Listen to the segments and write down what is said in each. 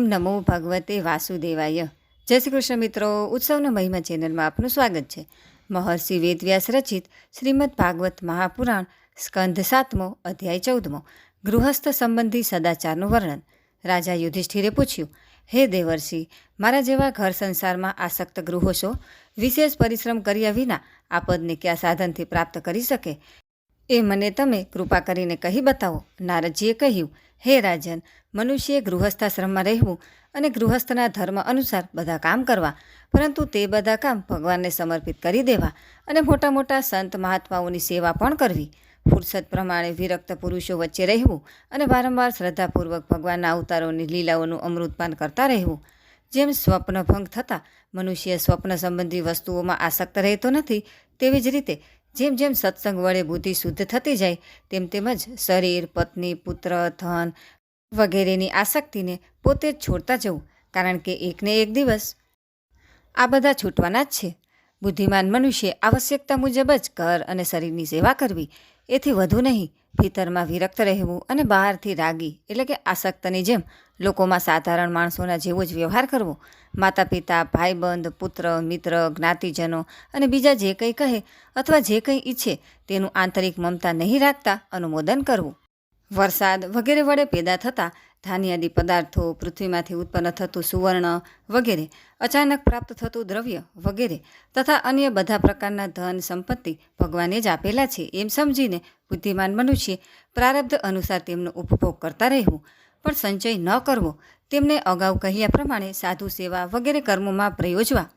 ઓમ નમો ભગવતે વાસુદેવાય. જય શ્રી કૃષ્ણ મિત્રો, ઉત્સવના મહિમા ચેનલમાં આપનું સ્વાગત છે. મહર્ષિ વેદવ્યાસ રચિત શ્રીમદ ભાગવત મહાપુરાણ સ્કંધ સાતમો અધ્યાય ચૌદમો. ગૃહસ્થ સંબંધી સદાચારનું વર્ણન. રાજા યુધિષ્ઠિરે પૂછ્યું, હે દેવર્ષિ, મારા જેવા ઘર સંસારમાં આસક્ત ગૃહો છો વિશેષ પરિશ્રમ કર્યા વિના આ પદને કયા સાધનથી પ્રાપ્ત કરી શકે? એ મને તમે કૃપા કરીને કહી બતાવો. નારદજીએ કહ્યું, હે રાજન મનુષ્યએ ગૃહસ્થાશ્રમમાં રહેવું અને ગૃહસ્થના ધર્મ અનુસાર બધા કામ કરવા, પરંતુ તે બધા કામ ભગવાનને સમર્પિત કરી દેવા અને મોટા મોટા સંત મહાત્માઓની સેવા પણ કરવી. ફુરસદ પ્રમાણે વિરક્ત પુરુષો વચ્ચે રહેવું અને વારંવાર શ્રદ્ધાપૂર્વક ભગવાનના અવતારોની લીલાઓનું અમૃતપાન કરતા રહેવું. જેમ સ્વપ્નભંગ થતાં મનુષ્ય સ્વપ્ન સંબંધી વસ્તુઓમાં આસક્ત રહેતો નથી, તેવી જ રીતે જેમ જેમ સત્સંગ વડે બુદ્ધિ શુદ્ધ થતી જાય, તેમ તેમજ શરીર, પત્ની, પુત્ર, ધન વગેરેની આસક્તિને પોતે જ છોડતા જવું, કારણ કે એકને એક દિવસ. આ બધા છૂટવાના જ છે. બુદ્ધિમાન મનુષ્ય આવશ્યકતા મુજબ જ કર અને શરીરની સેવા કરવી, એથી વધુ નહીં. ભીતરમાં વિરક્ત રહેવું અને બહારથી રાગી, એટલે કે આસક્તની જેમ લોકોમાં સાધારણ માણસોના જેવો જ વ્યવહાર કરવો. માતા પિતા ભાઈબંધ, પુત્ર, મિત્ર, જ્ઞાતિજનો અને બીજા જે કંઈ કહે અથવા જે કંઈ ઈચ્છે, તેનું આંતરિક મમતા નહીં રાખતા અનુમોદન કરવું. વરસાદ વગેરે વડે પેદા થતા ધાન્યાદી પદાર્થો પૃથ્વીમાંથી ઉત્પન્ન થતું સુવર્ણ વગેરે, અચાનક પ્રાપ્ત થતું દ્રવ્ય વગેરે તથા અન્ય બધા પ્રકારના ધન સંપત્તિ ભગવાને જ આપેલા છે એમ સમજીને બુદ્ધિમાન મનુષ્ય પ્રારબ્ધ અનુસાર તેમનો ઉપભોગ કરતા રહેવું. પણ સંચય ન કરવો, તેમને અગાઉ કહ્યા પ્રમાણે સાધુ સેવા વગેરે કર્મોમાં પ્રયોજવા.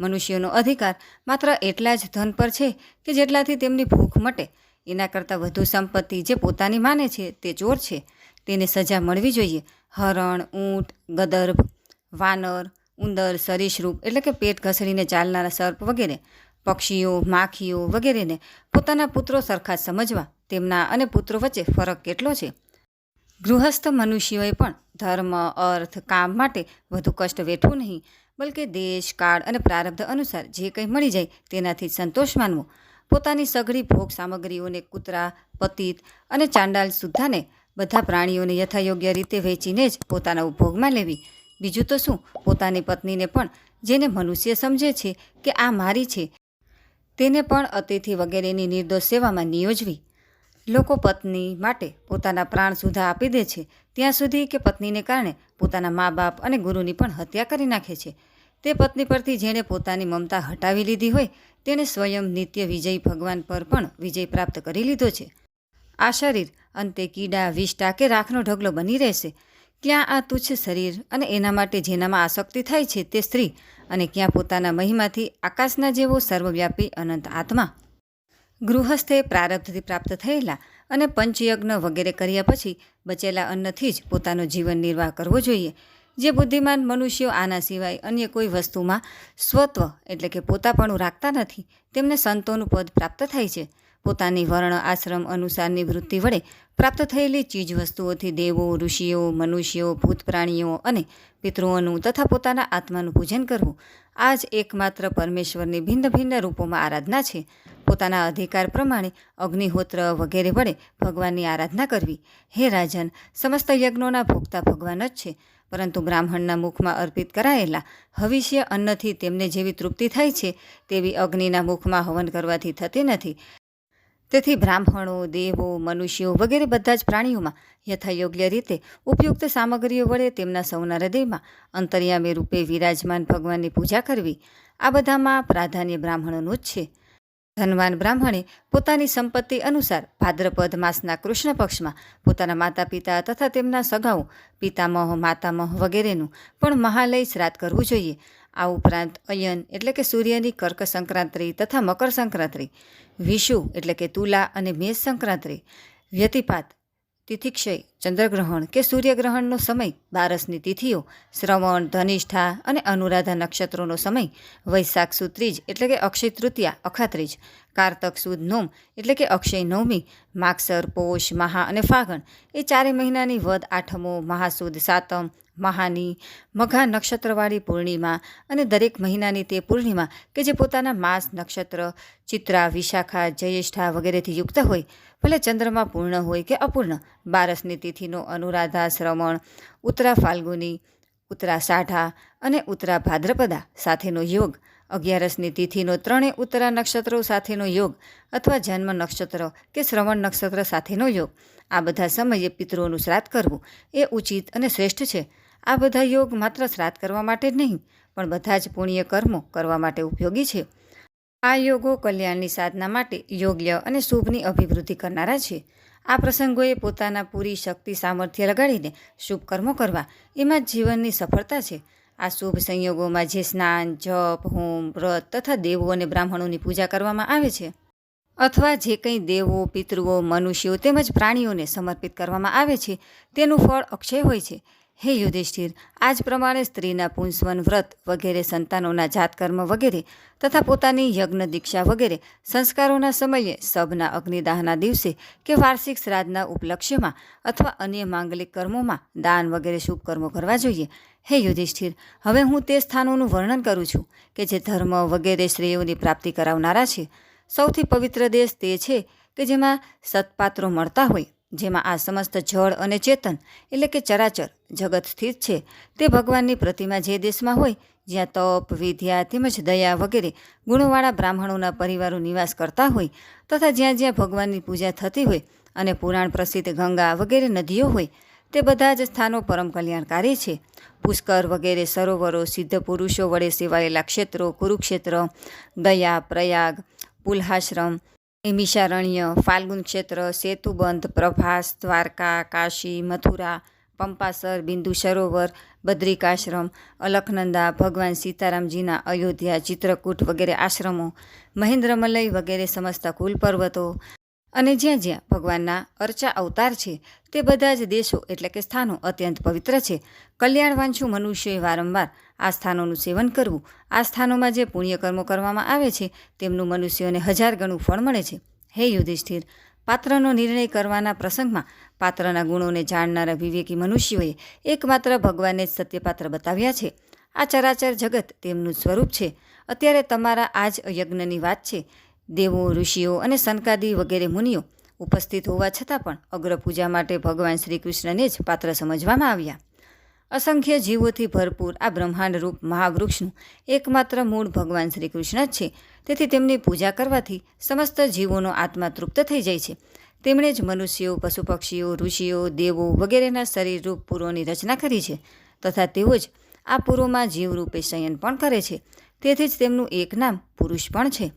મનુષ્યોનો અધિકાર માત્ર એટલા જ ધન પર છે કે જેટલાથી તેમની ભૂખ મટે. એના કરતાં વધુ સંપત્તિ જે પોતાની માને છે તે ચોર છે. તેને સજા મળવી જોઈએ. હરણ, ઊંટ, ગદર્ભ, વાનર, ઉંદર, સરીસૃપ એટલે કે પેટ ઘસડીને ચાલનારા સર્પ વગેરે, પક્ષીઓ, માખીઓ વગેરેને પોતાના પુત્રો સરખા સમજવા તેમના અને પુત્રો વચ્ચે ફરક કેટલો છે? ગૃહસ્થ મનુષ્યોએ પણ ધર્મ, અર્થ, કામ માટે વધુ કષ્ટ વેઠવું નહીં, બલકે દેશ, કાળ અને પ્રારબ્ધ અનુસાર જે કંઈ મળી જાય તેનાથી સંતોષ માનવો. પોતાની સઘળી ભોગ સામગ્રીઓને કૂતરા, પતિત અને ચાંડાલ સુદ્ધાને બધા પ્રાણીઓને યથાયોગ્ય રીતે વેચીને જ પોતાના ઉપભોગમાં લેવી. બીજું તો શું? પોતાની પત્નીને પણ, જેને મનુષ્ય સમજે છે કે આ મારી છે, તેને પણ અતિથિ વગેરેની નિર્દોષ સેવામાં નિયોજવી. લોકો પત્ની માટે પોતાના પ્રાણ સુધા આપી દે છે, ત્યાં સુધી કે પત્નીને કારણે પોતાના મા બાપ અને ગુરુની પણ હત્યા કરી નાખે છે. તે પત્ની પરથી જેણે પોતાની મમતા હટાવી લીધી હોય, તેણે સ્વયં નિત્ય વિજય ભગવાન પર પણ વિજય પ્રાપ્ત કરી લીધો છે. આ શરીર અંતે કીડા વિષ્ટા કે રાખનો ઢગલો બની રહેશે. ક્યાં આ તુચ્છ શરીર અને એના માટે જેનામાં આસક્તિ થાય છે તે સ્ત્રી અને ક્યાં પોતાના મહિમાથી આકાશના જેવો સર્વવ્યાપી અનંત આત્મા. ગૃહસ્થે પ્રારબ્ધથી પ્રાપ્ત થયેલા અને પંચયજ્ઞ વગેરે કર્યા પછી બચેલા અન્નથી જ પોતાનો જીવન નિર્વાહ કરવો જોઈએ. જે બુદ્ધિમાન મનુષ્યો આના સિવાય અન્ય કોઈ વસ્તુમાં સ્વત્વ, એટલે કે પોતાપણું રાખતા નથી, તેમને સંતોનું પદ પ્રાપ્ત થાય છે. પોતાની વર્ણ આશ્રમ અનુસારની વૃત્તિ વડે પ્રાપ્ત થયેલી ચીજ વસ્તુઓથી દેવો, ઋષિઓ, મનુષ્યો ભૂત પ્રાણીઓ અને પિતૃઓનું તથા પોતાના આત્માનું પૂજન કરવું આ જ એકમાત્ર પરમેશ્વરની ભિન્ન ભિન્ન રૂપોમાં આરાધના છે. પોતાના અધિકાર પ્રમાણે અગ્નિહોત્ર વગેરે વડે ભગવાનની આરાધના કરવી. હે રાજન, સમસ્ત યજ્ઞોના ભોગતા ભગવાન જ છે, પરંતુ બ્રાહ્મણના મુખમાં અર્પિત કરાયેલા હવિષ્ય અન્નથી તેમને જેવી તૃપ્તિ થાય છે, તેવી અગ્નિના મુખમાં હવન કરવાથી થતી નથી. તેથી બ્રાહ્મણો, દેવો, મનુષ્યો વગેરે બધા જ પ્રાણીઓમાં યથાયોગ્ય રીતે ઉપયુક્ત સામગ્રીઓ વડે તેમના સૌના હૃદયમાં અંતર્યામી રૂપે વિરાજમાન ભગવાનની પૂજા કરવી. આ બધામાં પ્રાધાન્ય બ્રાહ્મણોનું જ છે. ધનવાન બ્રાહ્મણે પોતાની સંપત્તિ અનુસાર ભાદ્રપદ માસના કૃષ્ણ પક્ષમાં પોતાના માતા પિતા તથા તેમના સગાઓ, પિતામહ, માતામહ વગેરેનું પણ મહાલય શ્રાદ્ધ કરવું જોઈએ. આ ઉપરાંત અયન એટલે કે સૂર્યની કર્ક સંક્રાંતિ તથા મકર સંક્રાંતિ વિષુ એટલે કે તુલા અને મેષ સંક્રાંતિ વ્યતિપાત, તિથિક્ષય, ચંદ્રગ્રહણ કે સૂર્યગ્રહણનો સમય, બારસની તિથિઓ, શ્રવણ, ધનિષ્ઠા અને અનુરાધા નક્ષત્રોનો સમય, વૈશાખ સુદ ત્રીજ એટલે કે અક્ષય તૃતીયા, અખાત્રીજ, કારતક સુદ નોમ એટલે કે અક્ષય નવમી, માગસર, પોષ, મહા અને ફાગણ એ ચારે મહિનાની વદ આઠમો, મહાસુદ સાતમ મહાની મઘા નક્ષત્રવાળી પૂર્ણિમા અને દરેક મહિનાની તે પૂર્ણિમા કે જે પોતાના માસ, નક્ષત્ર, ચિત્રા, વિશાખા, જયેષ્ઠા વગેરેથી યુક્ત હોય, ભલે ચંદ્રમાં પૂર્ણ હોય કે અપૂર્ણ, બારસની તિથિનો અનુરાધા, શ્રવણ, ઉત્તરા ફાલ્ગુની, ઉત્તરા સાઢા અને ઉત્તરા ભાદ્રપદા સાથેનો યોગ, અગિયારસની તિથિનો ત્રણેય ઉત્તરા નક્ષત્રો સાથેનો યોગ અથવા જન્મ નક્ષત્ર કે શ્રવણ નક્ષત્ર સાથેનો યોગ. આ બધા સમયે પિતૃઓનું શ્રાદ્ધ કરવું એ ઉચિત અને શ્રેષ્ઠ છે. આ બધા યોગ માત્ર શ્રાદ્ધ કરવા માટે જ નહીં, પણ બધા જ પુણ્ય કર્મો કરવા માટે ઉપયોગી છે. આ યોગો કલ્યાણની સાધના માટે યોગ્ય અને શુભની અભિવૃદ્ધિ કરનારા છે. આ પ્રસંગોએ પોતાના પૂરી શક્તિ, સામર્થ્ય લગાડીને શુભ કર્મો કરવા. એમાં જીવનની સફળતા છે. આ શુભ સંયોગોમાં જે સ્નાન, જપ, હોમ, વ્રત તથા દેવો અને બ્રાહ્મણોની પૂજા કરવામાં આવે છે. અથવા જે કંઈ દેવો, પિતૃઓ, મનુષ્યો તેમજ પ્રાણીઓને સમર્પિત કરવામાં આવે છે, તેનું ફળ અક્ષય હોય છે. હે યુધિષ્ઠિર આ જ પ્રમાણે સ્ત્રીના પુંસવન વ્રત વગેરે સંતાનોના જાતકર્મ વગેરે તથા પોતાની યજ્ઞ દીક્ષા વગેરે સંસ્કારોના સમયે સબના અગ્નિદાહના દિવસે કે વાર્ષિક શ્રાદ્ધના ઉપલક્ષ્યમાં અથવા અન્ય માંગલિક કર્મોમાં દાન વગેરે શુભ કર્મો કરવા જોઈએ. હે યુધિષ્ઠિર, હવે હું તે સ્થાનોનું વર્ણન કરું છું કે જે ધર્મ વગેરે શ્રેયોની પ્રાપ્તિ કરાવનારા છે. સૌથી પવિત્ર દેશ તે છે કે જેમાં સત્પાત્રો મળતા હોય જેમાં આ સમસ્ત જળ અને ચેતન, એટલે કે ચરાચર, જગત સ્થિત છે. તે ભગવાનની પ્રતિમા જે દેશમાં હોય, જ્યાં તપ, વિદ્યા તેમજ દયા વગેરે ગુણોવાળા બ્રાહ્મણોના પરિવારો નિવાસ કરતા હોય, તથા જ્યાં જ્યાં ભગવાનની પૂજા થતી હોય અને પુરાણ પ્રસિદ્ધ ગંગા વગેરે નદીઓ હોય, તે બધા જ સ્થાનો પરમ કલ્યાણકારી છે. પુષ્કર વગેરે સરોવરો, સિદ્ધ પુરુષો વડે સેવાયેલા ક્ષેત્રો, કુરુક્ષેત્ર, દયા, પ્રયાગ, પુલ્હાશ્રમ નિમિષારણ્ય ફાલ્ગુન ક્ષેત્ર, સેતુબંધ, પ્રભાસ, દ્વારકા, કાશી, મથુરા, પંપાસર, બિંદુ સરોવર, બદ્રિકાશ્રમ, અલખનંદા, ભગવાન સીતારામજીના અયોધ્યા, ચિત્રકૂટ વગેરે આશ્રમો મહેન્દ્રમલય વગેરે સમસ્ત કુલ પર્વતો અને જ્યાં જ્યાં ભગવાનના અર્ચા અવતાર છે, તે બધા જ દેશો એટલે કે સ્થાનો અત્યંત પવિત્ર છે. કલ્યાણવાંછુ મનુષ્યોએ વારંવાર આ સ્થાનોનું સેવન કરવું, આ સ્થાનોમાં જે પુણ્યકર્મો કરવામાં આવે છે, તેમનું મનુષ્યોને હજાર ગણું ફળ મળે છે. હે યુધિષ્ઠિર, પાત્રનો નિર્ણય કરવાના પ્રસંગમાં પાત્રના ગુણોને જાણનારા વિવેકી મનુષ્યોએ એકમાત્ર ભગવાનને જ સત્યપાત્ર બતાવ્યા છે. આ ચરાચર જગત તેમનું સ્વરૂપ છે. અત્યારે તમારા આ જ યજ્ઞની વાત છે. દેવો, ઋષિઓ અને સનકાદી વગેરે મુનિઓ ઉપસ્થિત હોવા છતાં પણ અગ્રપૂજા માટે ભગવાન શ્રી કૃષ્ણને જ પાત્ર સમજવામાં આવ્યા. અસંખ્ય જીવોથી ભરપૂર આ બ્રહ્માંડ રૂપ મહાવૃક્ષનું એકમાત્ર મૂળ ભગવાન શ્રી કૃષ્ણ જ છે. તેથી તેમની પૂજા કરવાથી સમસ્ત જીવોનો આત્મા તૃપ્ત થઈ જાય છે. તેમણે જ મનુષ્યો પશુ પક્ષીઓ ઋષિઓ, દેવો વગેરેના શરીર રૂપ પૂરોની રચના કરી છે તથા તેઓ જ આ પૂર્વમાં જીવરૂપે શયન પણ કરે છે. તેથી જ તેમનું એક નામ પુરુષ પણ છે.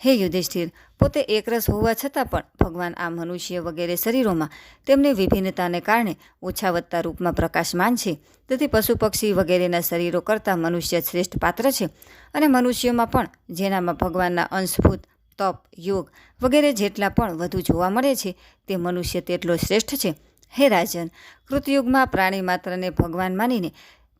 હે યુધિષ્ઠિર, પોતે એકરસ હોવા છતાં પણ ભગવાન આ મનુષ્ય વગેરે શરીરોમાં તેમની વિભિન્નતાને કારણે ઓછા વધતા રૂપમાં પ્રકાશમાન છે. તેથી પશુ પક્ષી વગેરેના શરીરો કરતાં મનુષ્ય શ્રેષ્ઠ પાત્ર છે અને મનુષ્યોમાં પણ જેનામાં ભગવાનના અંશભૂત, તપ, યોગ વગેરે જેટલા પણ વધુ જોવા મળે છે તે મનુષ્ય તેટલો શ્રેષ્ઠ છે. હે રાજન, કૃતયુગમાં પ્રાણી માત્રને ભગવાન માનીને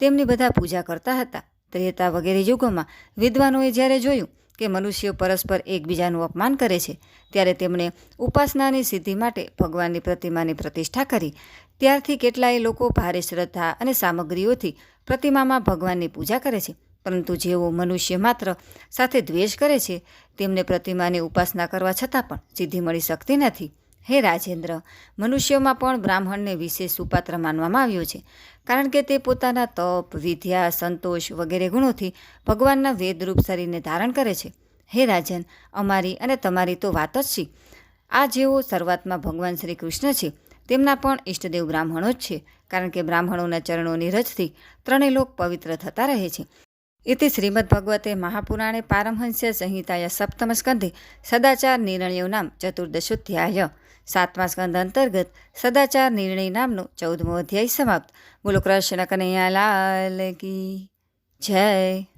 તેમની બધા પૂજા કરતા હતા. ત્રેતા વગેરે યુગોમાં વિદ્વાનોએ જ્યારે જોયું કે મનુષ્યો પરસ્પર એકબીજાનું અપમાન કરે છે, ત્યારે તેમણે ઉપાસનાની સિદ્ધિ માટે ભગવાનની પ્રતિમાની પ્રતિષ્ઠા કરી. ત્યારથી કેટલાય લોકો ભારે શ્રદ્ધા અને સામગ્રીઓથી પ્રતિમામાં ભગવાનની પૂજા કરે છે. પરંતુ જેઓ મનુષ્ય માત્ર સાથે દ્વેષ કરે છે, તેમને પ્રતિમાની ઉપાસના કરવા છતાં પણ સિદ્ધિ મળી શકતી નથી. હે રાજેન્દ્ર, મનુષ્યોમાં પણ બ્રાહ્મણને વિશેષ સુપાત્ર માનવામાં આવ્યો છે. કારણ કે તે પોતાના તપ, વિદ્યા, સંતોષ વગેરે ગુણોથી ભગવાનના વેદરૂપ શરીરને ધારણ કરે છે. હે રાજન, અમારી અને તમારી તો વાત જ છે. આ જેઓ શરૂઆતમાં ભગવાન શ્રી કૃષ્ણ છે, તેમના પણ ઈષ્ટદેવ બ્રાહ્મણો જ છે. કારણ કે બ્રાહ્મણોના ચરણોની રજથી ત્રણેય લોક પવિત્ર થતા રહે છે. ઇતિ શ્રીમદ ભગવતે મહાપુરાણે પારમહંસ્ય સંહિતાય સપ્તમ સ્કંધે સદાચાર નિર્ણયો નામ ચતુર્દશોધ્યાય સાતમા સ્કંદ અંતર્ગત સદાચાર નિર્ણય નામનો ચૌદમો અધ્યાય સમાપ્ત. બોલો કૃષ્ણ કનૈયા લાલ કી જય.